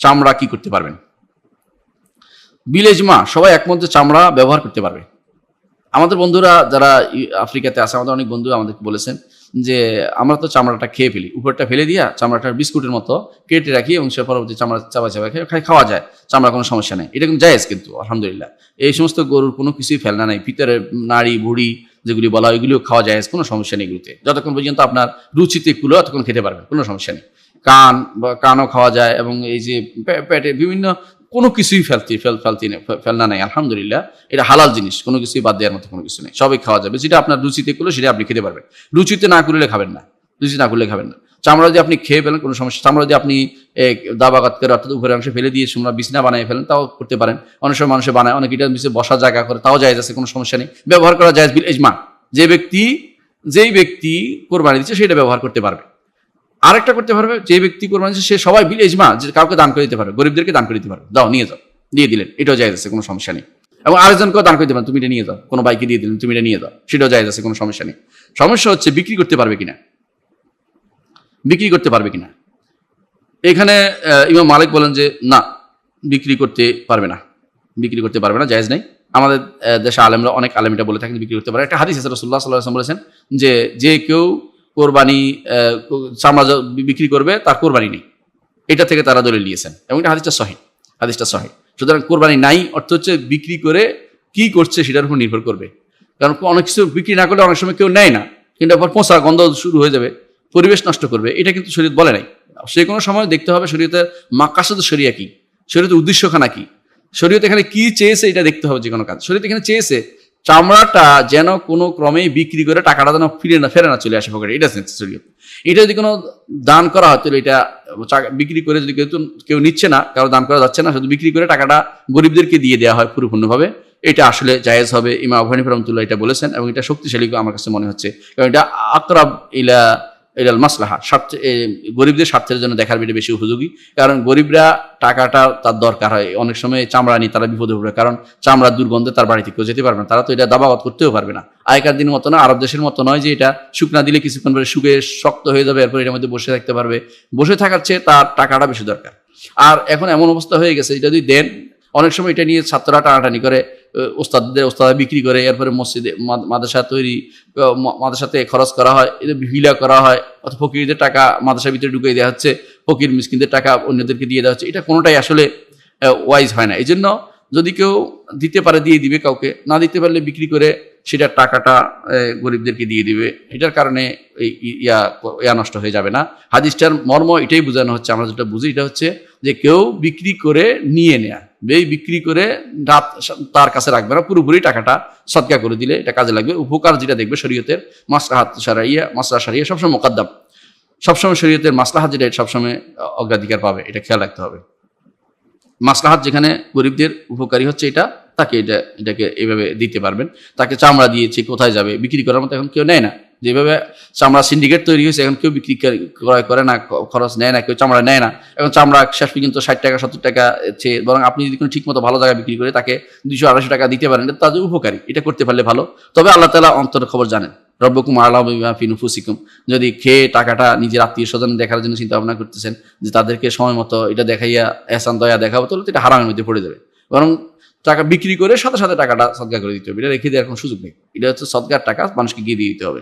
চামড়া কি করতে পারবেন? বিলেজমা, সবাই একমত যে চামড়া ব্যবহার করতে পারবে। আমাদের বন্ধুরা যারা আফ্রিকাতে আছে, আমাদের অনেক বন্ধু আমাদেরকে বলেছেন যে, আমরা তো চামড়াটা খেয়ে ফেলি। উপরটা ফেলে দিয়া চামড়াটা বিস্কুটের মতো কেটে রাখি এবং সে পরবর্তী চামড়া চাপা চাপা খেয়ে খাওয়া যায়। চামড়া কোনো সমস্যা নেই। এটা কিন্তু জায়েজ কিন্তু, আলহামদুলিল্লাহ। এই সমস্ত গরুর কোনো কিছুই ফেলনা নাই। ভিতরে নাড়ি ভুড়ি যেগুলি বলা হয় ওইগুলিও খাওয়া যায়, কোনো সমস্যা নেই এগুলোতে। যতক্ষণ পর্যন্ত আপনার রুচিতে কুলো, ততক্ষণ খেতে পারবেন, কোনো সমস্যা নেই। কান বা কানও খাওয়া যায় এবং এই যে পেটে বিভিন্ন কোনো কিছুই ফেলতি ফেল ফেলতি ফেলনা নাই আলহামদুলিল্লাহ। এটা হালাল জিনিস কোনো কিছুই বাদ দেওয়ার মতো কোনো কিছু নেই। সবই খাওয়া যাবে। যেটা আপনার রুচিতে করলে সেটা আপনি খেতে পারবেন। রুচিতে না করলে খাবেন না। রুচি না করলে খাবেন না। চামড়া যদি আপনি খেয়ে ফেলেন কোনো সমস্যা চামড়া যদি আপনি এ, দাবাগাত করে অর্থাৎ উপরের অংশে ফেলে দিয়ে তোমরা বিছনা বানিয়ে ফেলেন তাও করতে পারেন। অনেক সময় মানুষে বানায় অনেক এটা নিচে বসার জায়গা করে তাও যায় আছে কোনো সমস্যা নেই। ব্যবহার করা যায় এজমা যে ব্যক্তি যেই ব্যক্তি কোরবানি দিচ্ছে সেটা ব্যবহার করতে পারবে। আরেকটা করতে পারবে, যে ব্যক্তি কোরবানি দিচ্ছে সে সবাই বিল এজমা যে কাউকে দান করে দিতে পারবে, গরিবদেরকে দান করে দিতে পারবে। দাও, নিয়ে যাও, দিয়ে দিলেন, এটাও যায় আছে, কোনো সমস্যা নেই। এবং আরেকজনকেও দান করে দিতে পারেন তুমি এটা নিয়ে যাও, কোনো বাইকে দিয়ে দিলেন, তুমি এটা নিয়ে যাও, সেটাও যায় আছে, কোনো সমস্যা নেই। সমস্যা হচ্ছে বিক্রি করতে পারবে কিনা? বিক্রি করতে পারবে কিনা? এখানে ইমাম মালিক বলেন যে, না, বিক্রি করতে পারবে না। বিক্রি করতে পারবে না, জায়েজ নেই। আমাদের দেশে আলেমরা অনেক আলেম এটা বলে থাকেন, বিক্রি করতে পারে। একটা হাদিস আছে রসুল্লাহ সাল্লাহ বলেছেন যে যে কেউ কোরবানি চামড়া বিক্রি করবে, তার কোরবানি নেই। এটা থেকে তারা দলিল নিয়েছেন। এবং এটা হাদিসটা সহি হাদিসটা সহি। সুতরাং কোরবানি নাই অর্থ হচ্ছে বিক্রি করে কি করছে সেটার উপর নির্ভর করবে। কারণ অনেক কিছু বিক্রি না করলে অনেক সময় কেউ নেয় না। কিন্তু আবার পচা গন্ধ শুরু হয়ে যাবে, পরিবেশ নষ্ট করবে, এটা কিন্তু শরীর বলে নাই। সে কোনো সময় দেখতে হবে শরীয়তের মাকাসাদ শরিয়া কি, শরীয়তের উদ্দেশ্যখানা কি। শরীয়ত এখানে কি চেয়েছে এটা দেখতে হবে যে কোনো কাজ। শরীয়ত এখানে চেয়েছে চামড়াটা যেন কোনো ক্রমেই বিক্রি করে টাকাটা যেন ফিরে না ফেরে না চলে আসে পকেটে। এটা শরীয়ত এটা যদি কোনো দান করা হয়, তাহলে এটা বিক্রি করে যদি কেউ কেউ নিচ্ছে না, কারও দান করা যাচ্ছে না, শুধু বিক্রি করে টাকাটা গরিবদেরকে দিয়ে দেওয়া হয় পরিপূর্ণভাবে। এটা আসলে জায়েজ হবে। ইমা আফানি রহমতুল্লাহ এটা বলেছেন এবং এটা শক্তিশালী আমার কাছে মনে হচ্ছে। কারণ এটা আকরাব ইলা ইলাল মাসলাহা। স্বার্থ গরিবদের স্বার্থের জন্য দেখার এটা বেশি উপযোগী। কারণ গরিবরা টাকাটা তার দরকার হয়। অনেক সময় চামড়া নিয়ে তারা বিপদে পড়বে কারণ চামড়ার দুর্গন্ধে তার বাড়িতে কেউ যেতে পারবে না। তারা তো এটা দাবাগত করতেও পারবে না। আগেকার দিনের মতো না, আরব দেশের মতো নয় যে এটা শুকনা দিলে কিছুক্ষণ পরে শুকে শক্ত হয়ে যাবে, এরপর এটার মধ্যে বসে থাকতে পারবে। বসে থাকার চেয়ে তার টাকাটা বেশি দরকার। আর এখন এমন অবস্থা হয়ে গেছে, এটা যদি দেন অনেক সময় এটা নিয়ে ছাত্ররা টানাটানি করে ওস্তাদদের ওস্তাদা বিক্রি করে, এরপরে মসজিদে মাদ- মাদ্রাসা তৈরি মাদ্রাসাতে খরচ করা হয়, এদের ভিলা করা হয়, অথবা ফকিরদের টাকা মাদ্রাসার ভিতরে ঢুকিয়ে দেওয়া হচ্ছে, ফকির মিসকিনদের টাকা অন্যদেরকে দিয়ে দেওয়া হচ্ছে, এটা কোনোটাই আসলে ওয়াইজ হয় না। এই জন্য যদি কেউ দিতে পারে, দিয়ে দিবে কাউকে, না দিতে পারলে বিক্রি করে, সেটার টাকাটা গরিবদেরকে দিয়ে দিবে। এটার কারণে এই ইয়া ইয়া নষ্ট হয়ে যাবে না। হাদিসটার মর্ম এটাই বোঝানো হচ্ছে, আমরা যেটা বুঝি, এটা হচ্ছে যে কেউ বিক্রি করে নিয়ে নেয়া। এই বিক্রি করে রাত তার কাছে রাখবে না, পুরোপুরি টাকাটা সৎকা করে দিলে এটা কাজে লাগবে। উপকার যেটা দেখবে শরীয়তের, মাসলাহাত সারাইয়া, মাসলা সারিয়া সবসময় মোকাদ্দাম। সবসময় শরীয়তের মাসলাহাত যেটা সবসময় অগ্রাধিকার পাবে, এটা খেয়াল রাখতে হবে। মাসলাহাত যেখানে গরিবদের উপকারী হচ্ছে এটা, তাকে এটা, এটাকে এভাবে দিতে পারবেন। তাকে চামড়া দিয়েছে, কোথায় যাবে, বিক্রি করার মতো এখন কেউ নেয় না। যেভাবে চামড়া সিন্ডিকেট তৈরি হয়েছে, এখন কেউ বিক্রি ক্রয় করে না, খরচ নেয় না, কেউ চামড়া নেয় না। এখন চামড়া শেষ পর্যন্ত ষাট টাকা, সত্তর টাকা চেয়ে বরং আপনি যদি কোনো ঠিক মতো ভালো জায়গায় বিক্রি করে তাকে দুশো আড়াইশো টাকা দিতে পারেন তাদের উপকারী, এটা করতে পারলে ভালো। তবে আল্লাহ তালা অন্তর খবর জানেন, রব্বকুম আল্লাহ ফিনুফুসিকুম যদি খেয়ে টাকাটা নিজের আত্মীয় স্বজন দেখার জন্য চিন্তা ভাবনা করতেছেন, যে তাদেরকে সময় মতো এটা দেখাইয়া, এহসান, দয়া দেখাবো, তাহলে এটা হারামের মধ্যে পড়ে যাবে। বরং টাকা বিক্রি করে সাথে সাথে টাকাটা সদকা করে দিতে হবে, এটা রেখে দেওয়ার কোনো সুযোগ নেই। এটা হচ্ছে সদকার টাকা, মানুষকে গিয়ে দিয়ে দিতে হবে।